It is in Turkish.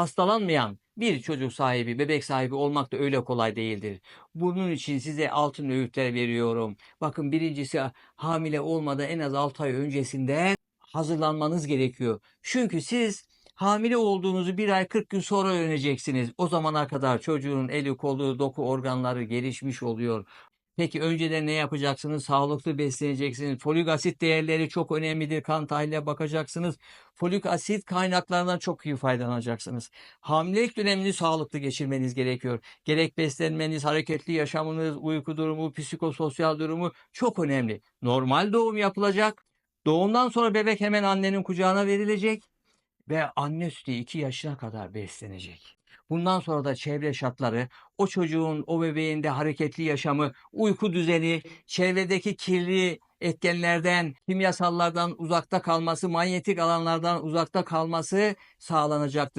hastalanmayan bir çocuk sahibi, bebek sahibi olmak da öyle kolay değildir. Bunun için size altın öğütler veriyorum. Bakın birincisi hamile olmadan en az 6 ay öncesinden hazırlanmanız gerekiyor. Çünkü siz hamile olduğunuzu bir ay 40 gün sonra öğreneceksiniz. O zamana kadar çocuğun eli, kolu, doku organları gelişmiş oluyor. Peki önceden ne yapacaksınız? Sağlıklı besleneceksiniz. Folik asit değerleri çok önemlidir. Kan tahlile bakacaksınız. Folik asit kaynaklarından çok iyi faydalanacaksınız. Hamilelik dönemini sağlıklı geçirmeniz gerekiyor. Gerek beslenmeniz, hareketli yaşamınız, uyku durumu, psikososyal durumu çok önemli. Normal doğum yapılacak. Doğumdan sonra bebek hemen annenin kucağına verilecek ve anne sütü 2 yaşına kadar beslenecek. Bundan sonra da çevre şartları, o çocuğun, o bebeğin de hareketli yaşamı, uyku düzeni, çevredeki kirli etkenlerden, kimyasallardan uzakta kalması, manyetik alanlardan uzakta kalması sağlanacaktır.